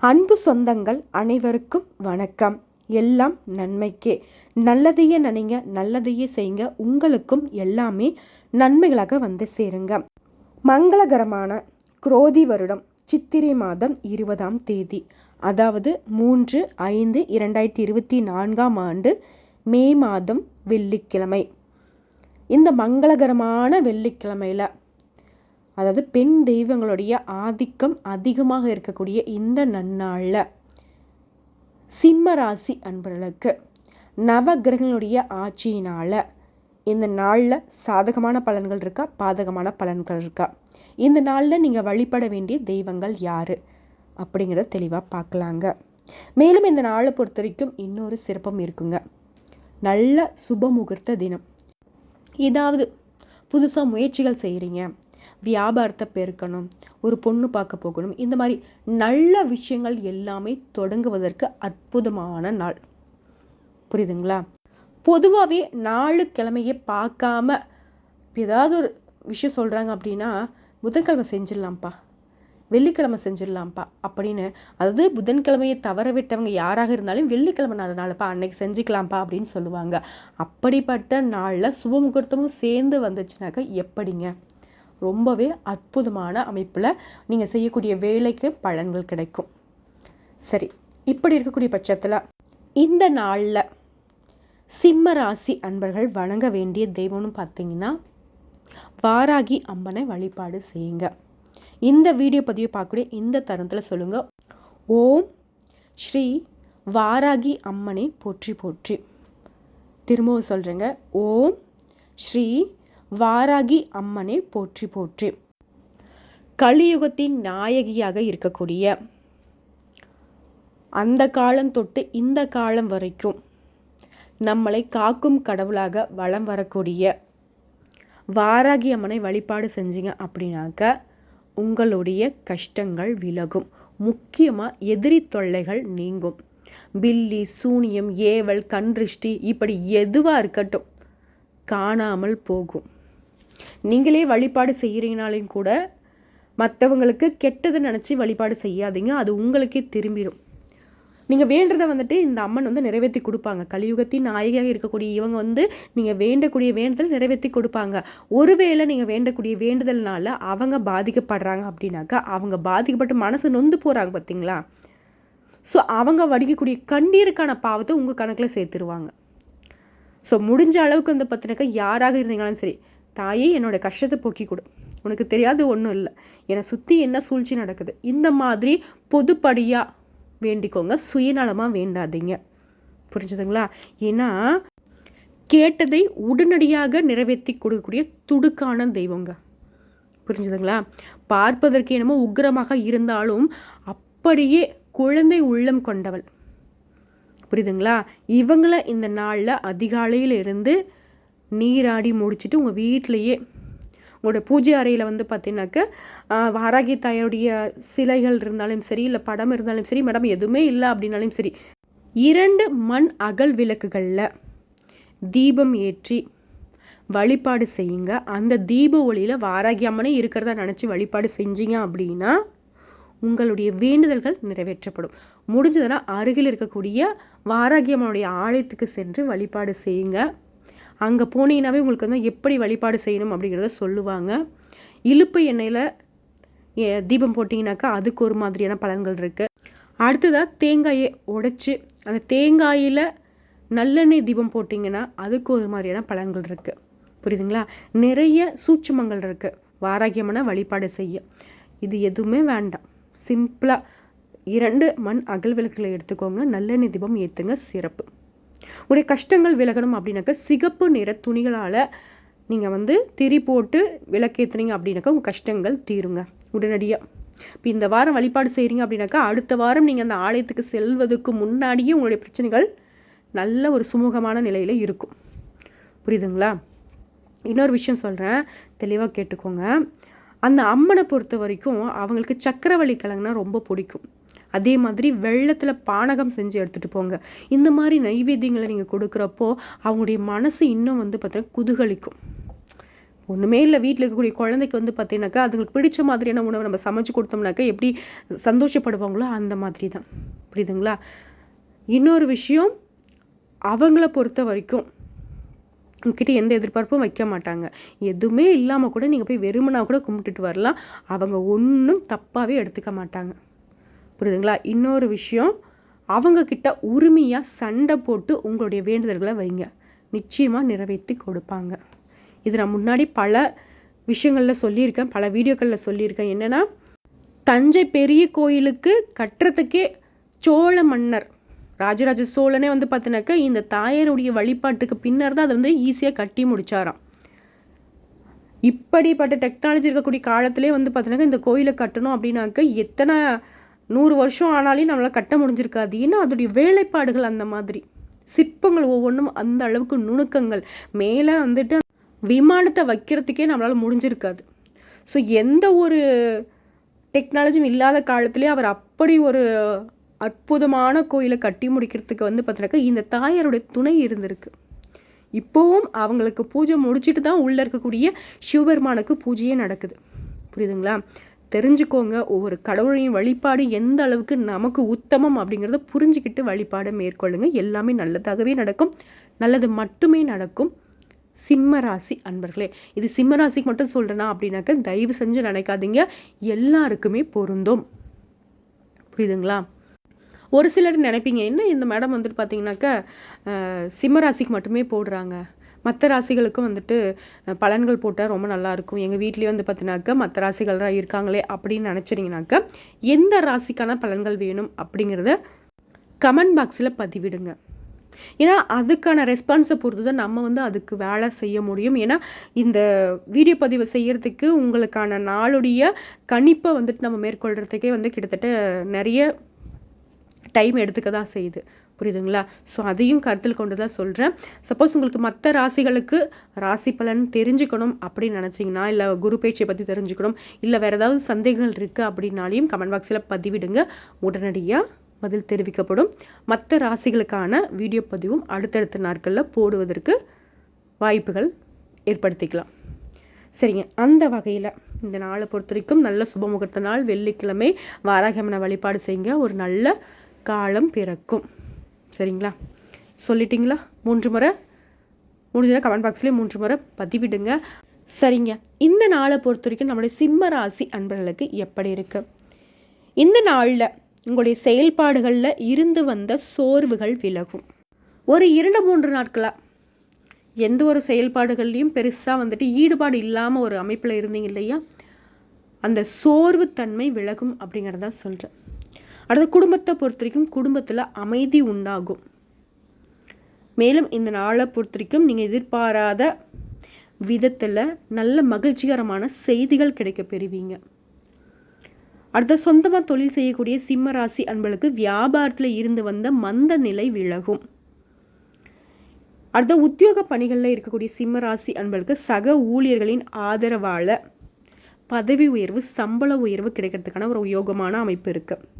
அன்பு சொந்தங்கள் அனைவருக்கும் வணக்கம். எல்லாம் நன்மைக்கே. நல்லதையே நினைங்க நல்லதையே செய்யுங்க. உங்களுக்கும் எல்லாமே நன்மைகளாக வந்து சேருங்க. மங்களகரமான குரோதி வருடம் சித்திரை மாதம் இருபதாம் தேதி அதாவது மூன்று ஐந்து இரண்டாயிரத்தி இருபத்தி நான்காம் ஆண்டு மே மாதம் வெள்ளிக்கிழமை. இந்த மங்களகரமான வெள்ளிக்கிழமையில் அதாவது பெண் தெய்வங்களுடைய ஆதிக்கம் அதிகமாக இருக்கக்கூடிய இந்த நன்னாளில். சிம்ம ராசி அன்பர்களுக்கு நவகிரகங்களுடைய ஆட்சியினால் இந்த நாளில் சாதகமான பலன்கள் இருக்கா? பாதகமான பலன்கள் இருக்கா? இந்த நாளில் நீங்கள் வழிபட வேண்டிய தெய்வங்கள் யார்? அப்படிங்கிறத தெளிவாக பார்க்கலாங்க மேலும் இந்த நாளை பொறுத்த வரைக்கும் இன்னொரு சிறப்பம் இருக்குங்க. நல்ல சுப முகூர்த்த தினம். ஏதாவது புதுசாக முயற்சிகள் செய்கிறீங்க வியாபாரத்தை பெருக்கணும் ஒரு பொண்ணு பார்க்க போகணும். இந்த மாதிரி நல்ல விஷயங்கள் எல்லாமே தொடங்குவதற்கு அற்புதமான நாள். புரியுதுங்களா? பொதுவாகவே நாலு கிழமையை பார்க்காம ஏதாவது ஒரு விஷயம் சொல்கிறாங்க அப்படின்னா புதன்கிழமை செஞ்சிடலாம்ப்பா. வெள்ளிக்கிழமை செஞ்சிடலாம்ப்பா. அப்படின்னு அதாவது புதன்கிழமையை தவற விட்டவங்க யாராக இருந்தாலும் வெள்ளிக்கிழமை நாள்னாலப்பா அன்னைக்கு செஞ்சுக்கலாம்ப்பா அப்படின்னு சொல்லுவாங்க. அப்படிப்பட்ட நாளில் சுபமுகூர்த்தமும் சேர்ந்து வந்துச்சுனாக்கா எப்படிங்க? ரொம்பவே அற்புதமான அமைப்பில் நீங்கள் செய்யக்கூடிய வேலைக்கு பலன்கள் கிடைக்கும். சரி இப்படி இருக்கக்கூடிய பட்சத்தில் இந்த நாளில் சிம்ம ராசி அன்பர்கள் வணங்க வேண்டிய தெய்வம்னு பார்த்தீங்கன்னா வாராகி அம்மனை வழிபாடு செய்யுங்க. இந்த வீடியோ பதிவை பார்க்கக்கூடிய இந்த தருணத்தில் சொல்லுங்கள் ஓம் ஸ்ரீ வாராகி அம்மனை போற்றி போற்றி. திரும்பவும் சொல்கிறேங்க ஓம் ஸ்ரீ வாராகி அம்மனை போற்றி போற்றி. கலியுகத்தின் நாயகியாக இருக்கக்கூடிய அந்த காலம் தொட்டு இந்த காலம் வரைக்கும் நம்மளை காக்கும் கடவுளாக வளம் வரக்கூடிய வாராகி அம்மனை வழிபாடு செஞ்சீங்க அப்படின்னாக்க உங்களுடைய கஷ்டங்கள் விலகும். முக்கியமாக எதிரி தொல்லைகள் நீங்கும். பில்லி சூனியம் ஏவல் கன்றிஷ்டி இப்படி எதுவாக இருக்கட்டும் காணாமல் போகும். நீங்களே வழிபாடு செய்கிறீங்கனாலையும் கூட மற்றவங்களுக்கு கெட்டதை நினச்சி வழிபாடு செய்யாதீங்க. அது உங்களுக்கே திரும்பிடும் நீங்கள் வேண்டதை வந்துட்டு இந்த அம்மன் வந்து நிறைவேற்றி கொடுப்பாங்க. கலியுகத்தின் நாயகியாக இருக்கக்கூடிய இவங்க வந்து நீங்கள் வேண்டக்கூடிய வேண்டுதல் நிறைவேற்றி கொடுப்பாங்க. ஒருவேளை நீங்கள் வேண்டக்கூடிய வேண்டுதல்னால அவங்க பாதிக்கப்படுறாங்க அப்படின்னாக்கா அவங்க பாதிக்கப்பட்டு மனசு நொந்து போகிறாங்க பார்த்தீங்களா ஸோ அவங்க வடிக்கக்கூடிய கண்ணீருக்கான பாவத்தை உங்கள் கணக்கில் சேர்த்துருவாங்க. ஸோ முடிஞ்ச அளவுக்கு வந்து பார்த்தீங்கன்னாக்கா யாராக இருந்தீங்களாலும் சரி தாயே என்னோடய கஷ்டத்தை போக்கி கொடு. உனக்கு தெரியாது ஒன்றும் இல்லை. என்னை சுற்றி என்ன சூழ்ச்சி நடக்குது? இந்த மாதிரி பொதுப்படியாக வேண்டிக்கோங்க. சுயநலமாக வேண்டாதீங்க. புரிஞ்சுதுங்களா? ஏன்னா கேட்டதை உடனடியாக நிறைவேற்றி கொடுக்கக்கூடிய துடுக்கான தெய்வங்க. புரிஞ்சுதுங்களா? பார்ப்பதற்கு என்னமோ உக்கிரமாக இருந்தாலும் அப்படியே குழந்தை உள்ளம் கொண்டவள். புரியுதுங்களா? இவங்களை இந்த நாளில் அதிகாலையில் இருந்து நீராடி முடிச்சுட்டு உங்கள் வீட்டிலையே உங்களோட பூஜை அறையில் வந்து பார்த்தீங்கன்னாக்க வாராகி தாயோடைய சிலைகள் இருந்தாலும் சரி இல்லை படம் இருந்தாலும் சரி மேடம் எதுவுமே இல்லை அப்படின்னாலும் சரி இரண்டு மண் அகல் விளக்குகளில் தீபம் ஏற்றி வழிபாடு செய்யுங்க. அந்த தீப ஒளியில் வாராகி அம்மனே இருக்கிறதா நினச்சி வழிபாடு செஞ்சீங்க அப்படின்னா உங்களுடைய வேண்டுதல்கள் நிறைவேற்றப்படும். முடிஞ்சதுன்னா அருகில் இருக்கக்கூடிய வாராகியம்மனுடைய ஆலயத்துக்கு சென்று வழிபாடு செய்யுங்க. அங்கே போனீங்கன்னாவே உங்களுக்கு வந்து எப்படி வழிபாடு செய்யணும் அப்படிங்கிறத சொல்லுவாங்க. இழுப்பு எண்ணெயில் தீபம் போட்டிங்கனாக்கா அதுக்கு ஒரு மாதிரியான பலன்கள் இருக்குது அடுத்ததாக தேங்காயை உடைச்சி அந்த தேங்காயில் நல்லெண்ணெய் தீபம் போட்டிங்கன்னா அதுக்கு ஒரு மாதிரியான பலன்கள் இருக்குது புரியுதுங்களா? நிறைய சூட்சமங்கள் இருக்குது வாராகியமான வழிபாடு செய்ய. இது எதுவுமே வேண்டாம். சிம்பிளாக இரண்டு மண் அகல் விளக்குகளை எடுத்துக்கோங்க. நல்லெண்ணெய் தீபம் ஏற்றுங்க சிறப்பு. உடைய கஷ்டங்கள் விலகணும் அப்படின்னாக்கா சிகப்பு நிற துணிகளால் நீங்கள் வந்து திரி போட்டு விளக்கேற்றுனீங்க அப்படின்னாக்கா உங்கள் கஷ்டங்கள் தீருங்க உடனடியாக இப்போ இந்த வாரம் வழிபாடு செய்கிறீங்க அப்படின்னாக்கா அடுத்த வாரம் நீங்கள் அந்த ஆலயத்துக்கு செல்வதற்கு முன்னாடியே உங்களுடைய பிரச்சனைகள் நல்ல ஒரு சுமூகமான நிலையில் இருக்கும். புரியுதுங்களா? இன்னொரு விஷயம் சொல்கிறேன் தெளிவாக கேட்டுக்கோங்க. அந்த அம்மனை பொறுத்த வரைக்கும் அவங்களுக்கு சக்கரவள்ளி கிழங்குனா ரொம்ப பிடிக்கும். அதே மாதிரி வெள்ளத்தில் பானகம் செஞ்சு எடுத்துகிட்டு போங்க. இந்த மாதிரி நைவேத்தியங்களை நீங்கள் கொடுக்குறப்போ அவங்களுடைய மனசு இன்னும் வந்து பார்த்தீங்கன்னா குதூகலிக்கும். ஒன்றுமே இல்லை வீட்டில் இருக்கக்கூடிய குழந்தைக்கு வந்து பார்த்தீங்கன்னாக்கா அதுங்களுக்கு பிடிச்ச மாதிரியான உணவை நம்ம சமைச்சு கொடுத்தோம்னாக்கா எப்படி சந்தோஷப்படுவாங்களோ அந்த மாதிரி தான் புரியுதுங்களா? இன்னொரு விஷயம் அவங்கள பொறுத்த வரைக்கும் உங்ககிட்ட எந்த எதிர்பார்ப்பும் வைக்க மாட்டாங்க. எதுவுமே இல்லாமல் கூட நீங்கள் போய் வெறுமனா கூட கும்பிட்டுட்டு வரலாம். அவங்க ஒன்றும் தப்பாகவே எடுத்துக்க மாட்டாங்க. புரியுதுங்களா? இன்னொரு விஷயம் அவங்கக்கிட்ட உரிமையாக சண்டை போட்டு உங்களுடைய வேண்டுதல்களை வைங்க. நிச்சயமாக நிறைவேற்றி கொடுப்பாங்க. இது நான் முன்னாடி பல விஷயங்களில் சொல்லியிருக்கேன் பல வீடியோக்களில் சொல்லியிருக்கேன். என்னென்னா தஞ்சை பெரிய கோயிலுக்கு கட்டுறதுக்கே சோழ மன்னர் ராஜராஜ சோழனே வந்து பார்த்தினாக்கா இந்த தாயருடைய வழிபாட்டுக்கு பின்னர் தான் அதை வந்து ஈஸியாக கட்டி முடித்தாராம் இப்படிப்பட்ட டெக்னாலஜி இருக்கக்கூடிய காலத்திலே வந்து பார்த்தினாக்க இந்த கோயிலை கட்டணும் அப்படின்னாக்க எத்தனை நூறு வருஷம் ஆனாலும் நம்மளால் கட்ட முடிஞ்சிருக்காது. ஏன்னா அதோடைய வேலைப்பாடுகள் அந்த மாதிரி. சிற்பங்கள் ஒவ்வொன்றும் அந்த அளவுக்கு நுணுக்கங்கள். மேலே வந்துட்டு விமானத்தை வைக்கிறதுக்கே நம்மளால் முடிஞ்சிருக்காது. ஸோ எந்த ஒரு டெக்னாலஜியும் இல்லாத காலத்துலேயே அவர் அப்படி ஒரு அற்புதமான கோயிலை கட்டி முடிக்கிறதுக்கு வந்து பார்த்தீங்கன்னாக்கா இந்த தாயாருடைய துணை இருந்திருக்கு. இப்போவும் அவங்களுக்கு பூஜை முடிச்சுட்டு தான் உள்ளே இருக்கக்கூடிய சிவபெருமானுக்கு பூஜையே நடக்குது. புரியுதுங்களா? தெரிஞ்சுக்கோங்க. ஒவ்வொரு கடவுளையும் வழிபாடு எந்த அளவுக்கு நமக்கு உத்தமம் அப்படிங்கிறத புரிஞ்சுக்கிட்டு வழிபாடை மேற்கொள்ளுங்க. எல்லாமே நல்லதாகவே நடக்கும். நல்லது மட்டுமே நடக்கும். சிம்மராசி அன்பர்களே இது சிம்மராசிக்கு மட்டும் சொல்கிறேன்னா அப்படின்னாக்க தயவு செஞ்சு நினைக்காதீங்க. எல்லாருக்குமே பொருந்தும். புரியுதுங்களா? ஒரு சிலர் நினைப்பீங்க என்ன இந்த மேடம் வந்துட்டு பார்த்தீங்கன்னாக்க சிம்மராசிக்கு மட்டுமே போடுறாங்க. மற்ற ராசிகளுக்கும் வந்துட்டு பலன்கள் போட்டால் ரொம்ப நல்லாயிருக்கும் எங்கள் வீட்லேயே வந்து பார்த்தினாக்கா மற்ற ராசிகள்லாம் இருக்காங்களே அப்படின்னு நினச்சிட்டிங்கனாக்கா எந்த ராசிக்கான பலன்கள் வேணும் அப்படிங்கிறத கமெண்ட் பாக்ஸில் பதிவிடுங்க. ஏன்னா அதுக்கான ரெஸ்பான்ஸை பொறுத்து தான் நம்ம வந்து அதுக்கு வேலை செய்ய முடியும். ஏன்னா இந்த வீடியோ பதிவு செய்கிறதுக்கு உங்களுக்கான நாளுடைய கணிப்பை வந்துட்டு நம்ம மேற்கொள்கிறதுக்கே வந்து கிட்டத்தட்ட நிறைய டைம் எடுத்துக்க தான் செய்யுது. புரியுதுங்களா? ஸோ அதையும் கருத்தில் கொண்டு தான் சொல்கிறேன் சப்போஸ் உங்களுக்கு மற்ற ராசிகளுக்கு ராசி பலன் தெரிஞ்சுக்கணும் அப்படின்னு நினச்சிங்கன்னா இல்லை குரு பேச்சை பற்றி தெரிஞ்சுக்கணும் இல்லை வேறு ஏதாவது சந்தேகங்கள் இருக்குது அப்படின்னாலையும் கமெண்ட் பாக்ஸில் பதிவிடுங்க. உடனடியாக பதில் தெரிவிக்கப்படும். மற்ற ராசிகளுக்கான வீடியோ பதிவும் அடுத்தடுத்த நாட்களில் போடுவதற்கு வாய்ப்புகள் ஏற்படுத்திக்கலாம். சரிங்க. அந்த வகையில் இந்த நாளை பொறுத்த வரைக்கும் நல்ல சுபமுகூர்த்த நாள் வெள்ளிக்கிழமை வாராகமன வழிபாடு செய்யுங்க. ஒரு நல்ல காலம் பிறக்கும். சரிங்களா? சொல்லிட்டிங்களா? மூன்று முறை? முடிஞ்சதாக கமெண்ட் பாக்ஸ்லேயே மூன்று முறை பதிவிடுங்க. சரிங்க. இந்த நாளை பொறுத்த வரைக்கும் நம்மளுடைய சிம்ம ராசி அன்பர்களுக்கு எப்படி இருக்குது இந்த நாளில் உங்களுடைய செயல்பாடுகளில் இருந்து வந்த சோர்வுகள் விலகும். ஒரு இரண்டு மூன்று நாட்களாக எந்த ஒரு செயல்பாடுகள்லையும் பெருசாக வந்துட்டு ஈடுபாடு இல்லாமல் ஒரு அமைப்பில் இருந்தீங்க இல்லையா? அந்த சோர்வு தன்மை விலகும் அப்படிங்கிறதான் சொல்கிறேன் அடுத்த குடும்பத்தை பொறுத்த வரைக்கும் குடும்பத்தில் அமைதி உண்டாகும். மேலும் இந்த நாளை பொறுத்த வரைக்கும் நீங்கள் எதிர்பாராத விதத்தில் நல்ல மகிழ்ச்சிகரமான செய்திகள் கிடைக்க பெறுவீங்க. அடுத்த சொந்தமாக தொழில் செய்யக்கூடிய சிம்ம ராசி அன்பளுக்கு வியாபாரத்தில் இருந்து வந்த மந்த நிலை விலகும். அடுத்த உத்தியோக பணிகளில் இருக்கக்கூடிய சிம்ம ராசி அன்பளுக்கு சக ஊழியர்களின் ஆதரவால் பதவி உயர்வு சம்பள உயர்வு கிடைக்கிறதுக்கான ஒரு யோகமான அமைப்பு இருக்குது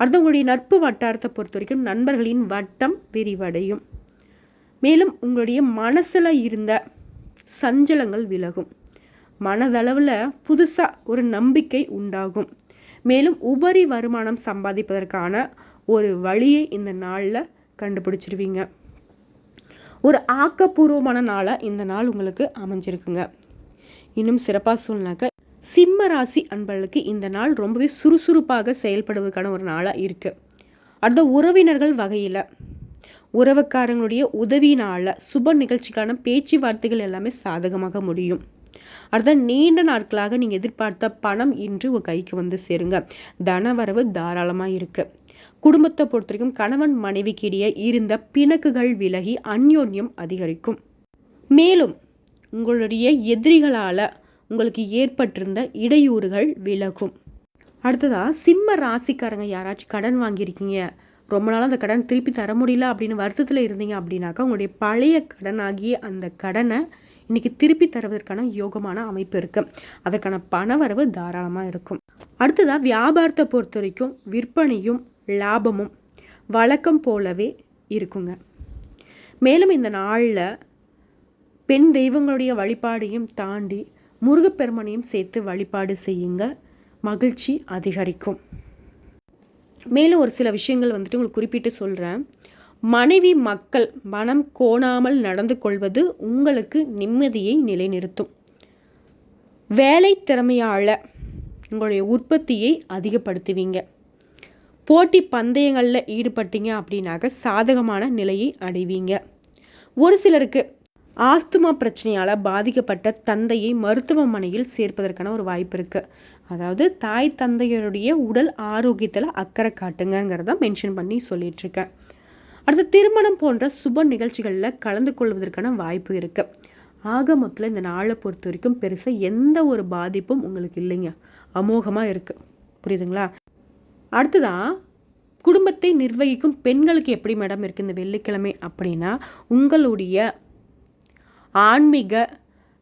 அடுத்தவங்களுடைய நட்பு வட்டாரத்தை பொறுத்த வரைக்கும் நண்பர்களின் வட்டம் விரிவடையும். மேலும் உங்களுடைய மனசில் இருந்த சஞ்சலங்கள் விலகும். மனதளவில் புதுசாக ஒரு நம்பிக்கை உண்டாகும். மேலும் உபரி வருமானம் சம்பாதிப்பதற்கான ஒரு வழியை இந்த நாளில் கண்டுபிடிச்சிருவீங்க. ஒரு ஆக்கப்பூர்வமான நாளாக இந்த நாள் உங்களுக்கு அமைஞ்சிருக்குங்க. இன்னும் சிறப்பாக சொன்னாக்க சிம்ம ராசி அன்பர்களுக்கு இந்த நாள் ரொம்பவே சுறுசுறுப்பாக செயல்படுவதற்கான ஒரு நாளாக இருக்குது அடுத்த உறவினர்கள் வகையில் உறவுக்காரங்களுடைய உதவினால் சுப நிகழ்ச்சிக்கான பேச்சுவார்த்தைகள் எல்லாமே சாதகமாக முடியும். அடுத்த நீண்ட நாட்களாக நீங்கள் எதிர்பார்த்த பணம் இன்று உங்கள் கைக்கு வந்து சேருங்க. தனவரவு தாராளமாக இருக்குது குடும்பத்தை பொறுத்த வரைக்கும் கணவன் மனைவிக்கு இடையே இருந்த பிணக்குகள் விலகி அந்யோன்யம் அதிகரிக்கும். மேலும் உங்களுடைய எதிரிகளால் உங்களுக்கு ஏற்பட்டிருந்த இடையூறுகள் விலகும். அடுத்ததாக சிம்ம ராசிக்காரங்க யாராச்சும் கடன் வாங்கியிருக்கீங்க. ரொம்ப நாளாக அந்த கடன் திருப்பி தர முடியல அப்படின்னு வருத்தத்தில் இருந்தீங்க அப்படின்னாக்கா உங்களுடைய பழைய கடனாகிய அந்த கடனை இன்றைக்கி திருப்பி தருவதற்கான யோகமான அமைப்பு இருக்குது அதற்கான பண வரவு தாராளமாக இருக்கும். அடுத்ததாக வியாபாரத்தை பொறுத்த வரைக்கும் விற்பனையும் லாபமும் வழக்கம் போலவே இருக்குங்க. மேலும் இந்த நாளில் பெண் தெய்வங்களுடைய வழிபாடையும் தாண்டி முருகப்பெருமனையும் சேர்த்து வழிபாடு செய்யுங்க. மகிழ்ச்சி அதிகரிக்கும். மேலும் ஒரு சில விஷயங்கள் வந்துட்டு உங்களுக்கு குறிப்பிட்டு சொல்கிறேன் மனைவி மக்கள் மனம் கோணாமல் நடந்து கொள்வது உங்களுக்கு நிம்மதியை நிலைநிறுத்தும். வேலை திறமையால் உங்களுடைய உற்பத்தியை அதிகப்படுத்துவீங்க. போட்டி பந்தயங்களில் ஈடுபட்டீங்க அப்படின்னாக்க சாதகமான நிலையை அடைவீங்க. ஒரு சிலருக்கு ஆஸ்துமா பிரச்சனையால் பாதிக்கப்பட்ட தந்தையை மருத்துவமனையில் சேர்ப்பதற்கான ஒரு வாய்ப்பு இருக்குது அதாவது தாய் தந்தையருடைய உடல் ஆரோக்கியத்தில் அக்கறை காட்டுங்கிறத மென்ஷன் பண்ணி சொல்லிகிட்ருக்கேன் அடுத்து திருமணம் போன்ற சுப நிகழ்ச்சிகளில் கலந்து கொள்வதற்கான வாய்ப்பு இருக்குது ஆக மொத்தத்தில் இந்த நாளை பொறுத்த வரைக்கும் பெருசாக எந்த ஒரு பாதிப்பும் உங்களுக்கு இல்லைங்க. அமோகமாக இருக்குது புரியுதுங்களா? அடுத்ததான் குடும்பத்தை நிர்வகிக்கும் பெண்களுக்கு எப்படி மேடம் இருக்குது இந்த வெள்ளிக்கிழமை அப்படின்னா உங்களுடைய ஆன்மீக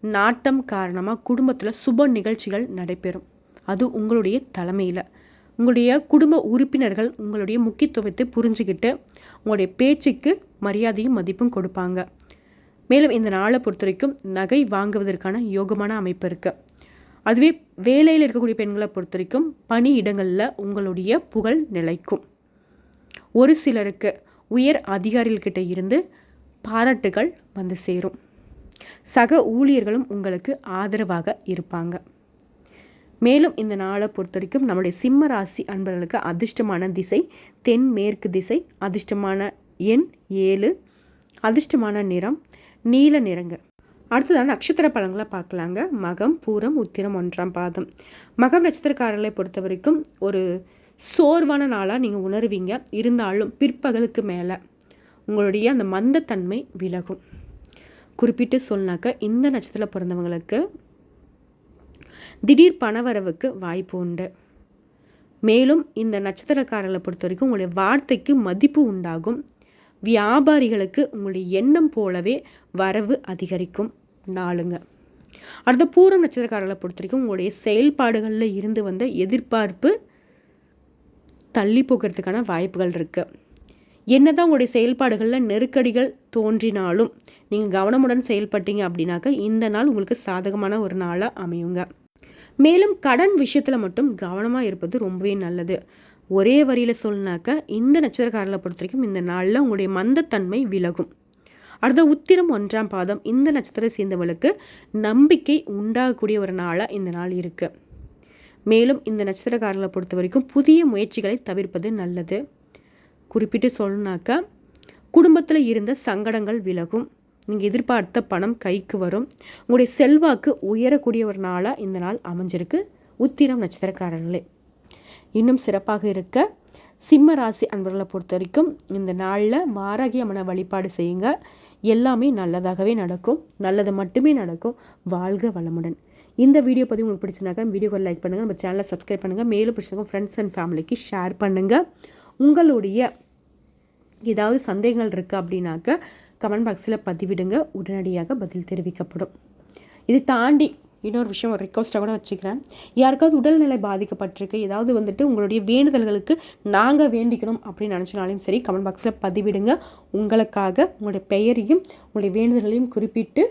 நாட்டம் காரணமாக குடும்பத்தில் சுப நிகழ்ச்சிகள் நடைபெறும். அது உங்களுடைய தலைமையில். உங்களுடைய குடும்ப உறுப்பினர்கள் உங்களுடைய முக்கியத்துவத்தை புரிஞ்சுக்கிட்டு உங்களுடைய பேச்சுக்கு மரியாதையும் மதிப்பும் கொடுப்பாங்க. மேலும் இந்த நாளை பொறுத்த வரைக்கும் நகை வாங்குவதற்கான யோகமான அமைப்பு இருக்குது அதுவே வேலையில் இருக்கக்கூடிய பெண்களை பொறுத்த வரைக்கும் பணி இடங்களில் உங்களுடைய புகழ் நிலைக்கும். ஒரு சிலருக்கு உயர் அதிகாரிகள்கிட்ட இருந்து பாராட்டுகள் வந்து சேரும். சக ஊழியர்களும் உங்களுக்கு ஆதரவாக இருப்பாங்க. மேலும் இந்த நாளை பொறுத்த வரைக்கும் நம்முடைய சிம்ம ராசி அன்பர்களுக்கு அதிர்ஷ்டமான திசை தென்மேற்கு திசை அதிர்ஷ்டமான எண் ஏழு அதிர்ஷ்டமான நிறம் நீல நிறங்க அடுத்ததான் நட்சத்திர பழங்களை பார்க்கலாங்க. மகம் பூரம் உத்திரம் ஒன்றாம் பாதம். மகம் நட்சத்திரக்காரர்களை பொறுத்த வரைக்கும் ஒரு சோர்வான நாளாக நீங்கள் உணர்வீங்க. இருந்தாலும் பிற்பகலுக்கு மேலே உங்களுடைய அந்த மந்தத்தன்மை விலகும். குறிப்பிட்டு சொன்னாக்க இந்த நட்சத்திரத்தில் பிறந்தவங்களுக்கு திடீர் பணவரவுக்கு வாய்ப்பு உண்டு. மேலும் இந்த நட்சத்திரக்காரர்களை பொறுத்த வரைக்கும் உங்களுடைய வார்த்தைக்கு மதிப்பு உண்டாகும். வியாபாரிகளுக்கு உங்களுடைய எண்ணம் போலவே வரவு அதிகரிக்கும் நாளுங்க. அடுத்த பூரம் நட்சத்திரக்காரர்களை பொறுத்த வரைக்கும் உங்களுடைய செயல்பாடுகளில் இருந்து வந்த எதிர்பார்ப்பு தள்ளி போகிறதுக்கான வாய்ப்புகள் இருக்குது என்னதான் உங்களுடைய செயல்பாடுகளில் நெருக்கடிகள் தோன்றினாலும் நீங்கள் கவனமுடன் செயல்பட்டீங்க அப்படின்னாக்க இந்த நாள் உங்களுக்கு சாதகமான ஒரு நாளாக அமையுங்க. மேலும் கடன் விஷயத்தில் மட்டும் கவனமாக இருப்பது ரொம்பவே நல்லது. ஒரே வரியில் சொல்லினாக்க இந்த நட்சத்திரக்காரர்களை பொறுத்த வரைக்கும் இந்த நாளில் உங்களுடைய மந்தத்தன்மை விலகும். அடுத்த உத்திரம் ஒன்றாம் பாதம் இந்த நட்சத்திரம் சேர்ந்தவளுக்கு நம்பிக்கை உண்டாகக்கூடிய ஒரு நாளாக இந்த நாள் இருக்குது மேலும் இந்த நட்சத்திரக்காரர்களை பொறுத்த வரைக்கும் புதிய முயற்சிகளை தவிர்ப்பது நல்லது. குறிப்பிட்டு சொல்லணுனாக்கா குடும்பத்தில் இருந்த சங்கடங்கள் விலகும். நீங்கள் எதிர்பார்த்த பணம் கைக்கு வரும். உங்களுடைய செல்வாக்கு உயரக்கூடிய ஒரு நாளாக இந்த நாள் அமைஞ்சிருக்கு. உத்திரம் நட்சத்திரக்காரர்களே இன்னும் சிறப்பாக இருக்க சிம்ம ராசி அன்பர்களை பொறுத்த வரைக்கும் இந்த நாளில் மாராகி அம்மனை வழிபாடு செய்யுங்க. எல்லாமே நல்லதாகவே நடக்கும். நல்லது மட்டுமே நடக்கும். வாழ்க வளமுடன். இந்த வீடியோ பற்றி உங்களுக்கு பிடிச்சிருந்தாக்க வீடியோவை லைக் பண்ணுங்கள் நம்ம சேனலை சப்ஸ்கிரைப் பண்ணுங்கள் மேலும் பிடிச்சிருக்கோம் ஃப்ரெண்ட்ஸ் அண்ட் ஃபேமிலிக்கு ஷேர் பண்ணுங்கள் உங்களுடைய ஏதாவது சந்தேகங்கள் இருக்குது அப்படின்னாக்க கமெண்ட் பாக்ஸில் பதிவிடுங்க. உடனடியாக பதில் தெரிவிக்கப்படும். இது தாண்டி இன்னொரு விஷயம் ஒரு ரிக்வஸ்ட்டாக கூட வச்சுக்கிறேன். யாருக்காவது உடல்நிலை பாதிக்கப்பட்டிருக்கு ஏதாவது வந்துட்டு உங்களுடைய வேண்டுதல்களுக்கு நாங்கள் வேண்டிக்கணும் அப்படின்னு நினச்சினாலும் சரி கமெண்ட் பாக்ஸில் பதிவிடுங்க. உங்களுக்காக உங்களுடைய பெயரையும் உங்களுடைய வேண்டுதல்களையும் குறிப்பிட்டு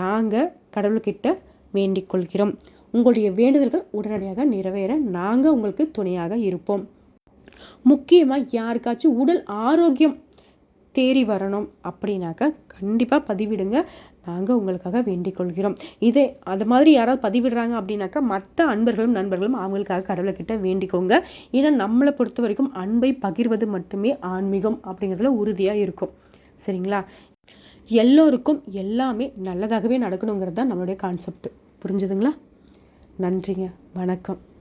நாங்கள் கடவுள்கிட்ட வேண்டிக் கொள்கிறோம் உங்களுடைய வேண்டுதல்கள் உடனடியாக நிறைவேற நாங்கள் உங்களுக்கு துணையாக இருப்போம். முக்கியமாக யாருக்காச்சும் உடல் ஆரோக்கியம் தேறி வரணும் அப்படின்னாக்கா கண்டிப்பாக பதிவிடுங்க. நாங்கள் உங்களுக்காக வேண்டிக் கொள்கிறோம். இதே அது மாதிரி யாராவது பதிவிடுறாங்க அப்படின்னாக்கா மற்ற அன்பர்களும் நண்பர்களும் அவங்களுக்காக கடவுளைக்கிட்ட வேண்டிக்கோங்க. ஏன்னா நம்மளை பொறுத்த வரைக்கும் அன்பை பகிர்வது மட்டுமே ஆன்மீகம் அப்படிங்கிறதுல உறுதியாக இருக்கும். சரிங்களா? எல்லோருக்கும் எல்லாமே நல்லதாகவே நடக்கணுங்கிறது தான் நம்மளுடைய கான்செப்ட் புரிஞ்சுதுங்களா? நன்றிங்க. வணக்கம்.